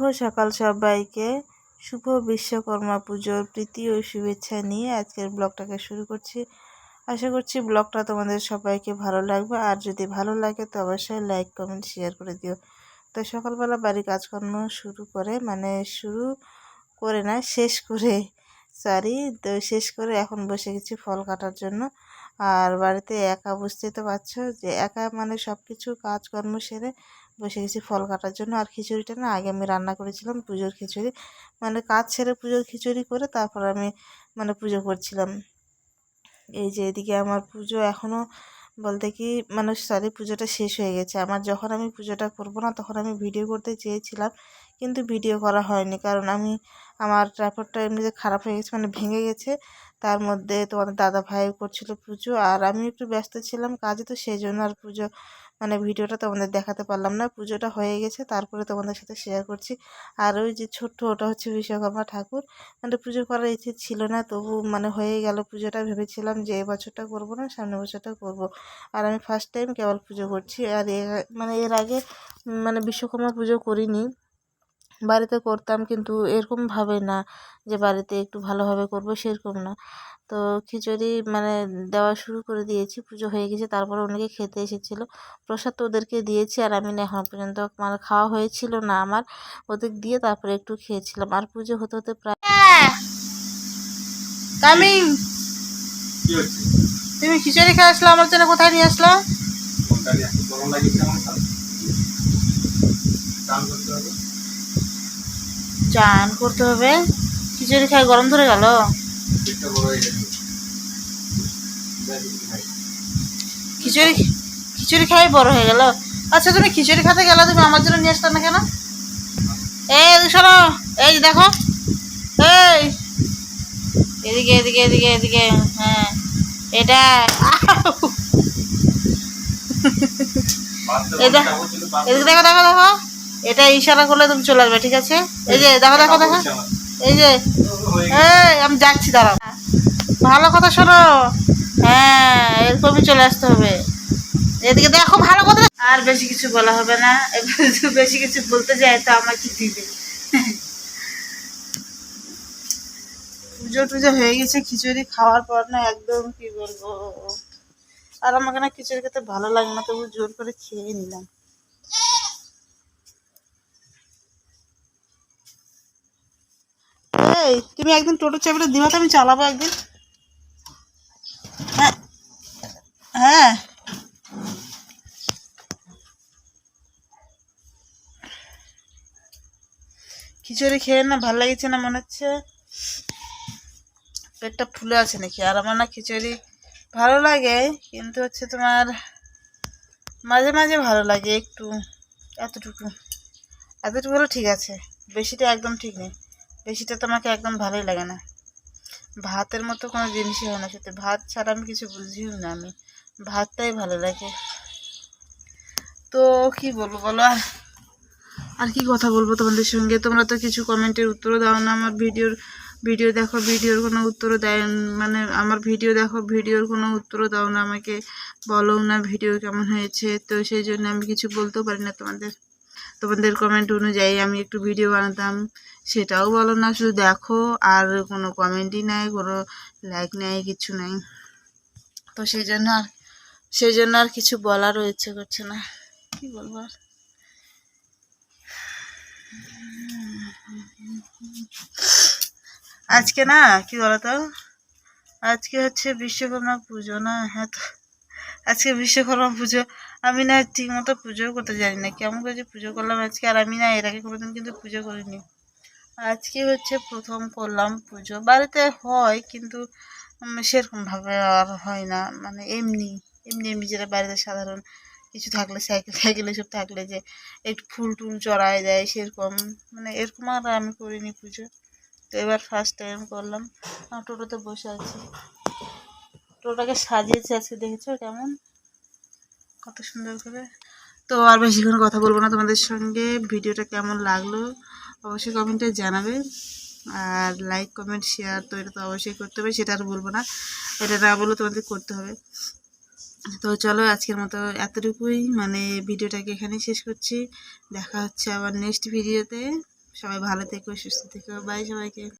শুভ সকাল সবাইকে। শুভ বিশ্বকর্মা পুজোর প্রীতি ও শুভেচ্ছা নিয়ে আজকের ব্লগটাকে শুরু করছি। আশা করছি ব্লগটা তোমাদের সবাইকে ভালো লাগবে। আর যদি ভালো লাগে তো অবশ্যই লাইক, কমেন্ট শেয়ার করে দিও। তো সকালবেলা বাড়ি কাজকর্ম শুরু করে মানে শুরু করে না, শেষ করে সরি তো শেষ করে এখন বসে গেছি ফল কাটার জন্য। আর বাড়িতে একা বুঝতেই তো পারছ যে একা মানে সব কিছু কাজকর্ম সেরে বসে গেছি ফল কাটার জন্য। আর খিচুড়িটা না আগে আমি রান্না করেছিলাম পুজোর খিচুড়ি। মানে কাজ ছেড়ে পুজোর খিচুড়ি করে তারপর আমি মানে পুজো করছিলাম। এই যে এদিকে আমার পুজো এখনও বলতে কি মানে সরি পুজোটা শেষ হয়ে গেছে। আমার যখন আমি পুজোটা করব না তখন আমি ভিডিও করতে চেয়েছিলাম কিন্তু ভিডিও করা হয়নি। কারণ আমি আমার ট্রাইপডটা এমনিতে খারাপ হয়ে গেছে মানে ভেঙে গেছে, তার মধ্যে তোমাদের দাদা ভাই করছিল পুজো। আর আমি একটু ব্যস্ত ছিলাম কাজে তো সেই জন্য আর পুজো মানে ভিডিওটা তোমাদের দেখাতে পারলাম না, পুজোটা হয়ে গেছে, তারপরে তোমাদের সাথে শেয়ার করছি। আর ওই যে ছোট্ট ওটা হচ্ছে বিশ্বকর্মা ঠাকুর মানে পুজো করার ইচ্ছে ছিল না, তবু মানে হয়ে গেল পুজোটা, ভেবেছিলাম যে এবছরটা করব না সামনে বছরটা করব। আর আমি ফার্স্ট টাইম কেবল পুজো করছি, আর মানে এর আগে মানে বিশ্বকর্মা পুজো করিনি। বাড়িতে করতাম, কিন্তু এরকমভাবে না যে বাড়িতে একটু ভালোভাবে করব, সেরকম না। তো খিচুড়ি মানে দেওয়া শুরু করে দিয়েছি পুজো হয়ে গেছে তারপরে অনেকে খেতে এসেছিল। প্রসাদ তো ওদেরকে দিয়েছি আর আমি না এখন পর্যন্ত মানে খাওয়া হয়েছিল না আমার ওদের দিয়ে তারপরে একটু খেয়েছিলাম। আর পুজো হতে হতে প্রায় কামিং। কি তুমি খিচুড়ি খেয়ে আসলো আমার জন্য কোথায় নিয়ে আসলো? চান করতে হবে। খিচুড়ি খায় গরম ধরে গেল। হয়ে। খিচুড়ি খিচুড়ি খাই বড় হয়ে গেল আচ্ছা তুমি খিচুড়ি খেতে গেলে তুমি আমার জন্য নিয়ে আসতে না কেন এই শোনো এই দেখো এই এদিকে এদিকে এদিকে এদিকে হ্যাঁ এটা এটা- এদিকে দেখো দেখো দেখো এটা ইশারা করলে তুমি চলে আসবে ঠিক আছে এই যে দেখো দেখো দেখো। এই যে। আমি যাচ্ছি ভালো কথা শোনো। হ্যাঁ এরকমই চলে আসতে হবে। এদিকে দেখো, ভালো কথা আর বেশি কিছু বলা হবে না। বেশি কিছু বলতে যায়, তো দিবে। পুজো টুজো হয়ে গেছে, খিচুড়ি খাওয়ার পর না একদম কি বলব। আর আমাকে না খিচুড়ি খেতে ভালো লাগে না, তবু জোর করে খেয়ে নিলাম। এই, তুমি একদিন টোটো চাবিটা দিবা তো, আমি চালাবো একদিন। হ্যাঁ হ্যাঁ। খিচুড়ি খেয়ে না, ভালো লাগছে না মনে হচ্ছে? পেটটা ফুলে আছে নাকি? আর আমার না খিচুড়ি ভালো লাগে, কিন্তু হচ্ছে তোমার মাঝে মাঝে ভালো লাগে একটু, এতটুকু। এতটুকু হলো ঠিক আছে, বেশিটা একদম ঠিক নেই। বেশিটা তো আমাকে একদম ভালোই লাগে না। ভাতের মতো কোনো জিনিসই হয় না সাথে ভাত ছাড়া আমি কিছু বুঝিও না আমি। ভাতটাই ভালো লাগে। তো কি বলব বলো আর? আর কি কথা বলব তোমাদের সঙ্গে? তোমরা তো কিছু কমেন্টের উত্তরও দাও না। আমার ভিডিওর, ভিডিও দেখো, ভিডিওর কোনো উত্তরও দেয় মানে আমার ভিডিও দেখো, ভিডিওর কোনো উত্তরও দাও না আমাকে। বলো না ভিডিও কেমন হয়েছে। তো সেই জন্য আমি কিছু বলতেও পারি না তোমাদের। তোমাদের কমেন্ট অনুযায়ী আমি একটু ভিডিও বানাতাম। সেটাও বলো না, শুধু দেখো, আর কোনো কমেন্টই নাই, কোনো লাইক নাই, কিছু নাই। তো সেই জন্য আর, সেই জন্য আর কিছু বলারও ইচ্ছে করছে না। কি বলব আর? আজকে না, কি বলতো? আজকে হচ্ছে বিশ্বকর্মা পুজো না হ্যাঁ আজকে বিশ্বকর্মা পুজো। আমি না ঠিক মতো পুজোও করতে জানি না। কেমন করে যে পুজো করলাম আজকে? আর আমি না এর আগে কোনোদিন কিন্তু পুজো করিনি। আজকে হচ্ছে প্রথম করলাম পুজো। বাড়িতে হয় কিন্তু সেরকমভাবে আর হয় না। মানে এমনি এমনি এমনি যেটা বাড়িতে সাধারণ কিছু থাকলে, সাইকেল সাইকেল এসব থাকলে যে একটু ফুল টুল চড়ায় দেয় সেরকম। মানে এরকম আর আমি করিনি পুজো। তো এবার ফার্স্ট টাইম করলাম। টোটোতে বসে আছি। টোটোটাকে সাজিয়েছে আজকে, দেখেছ কেমন? কত সুন্দর করে। তো আর বেশিক্ষণ কথা বলব না তোমাদের সঙ্গে। ভিডিওটা কেমন লাগল অবশ্যই কমেন্টে জানাবে। আর লাইক কমেন্ট শেয়ার তো এটা তো অবশ্যই করতে হবে, সেটা আর বলব না। এটা না বললেও তোমাদের করতে হবে। তো চলো আজকের মতো এতটুকুই। মানে ভিডিওটাকে এখানেই শেষ করছি। দেখা হচ্ছে আবার নেক্সট ভিডিওতে সবাই ভালো থেকো, সুস্থ থেকো। বাই সবাইকে।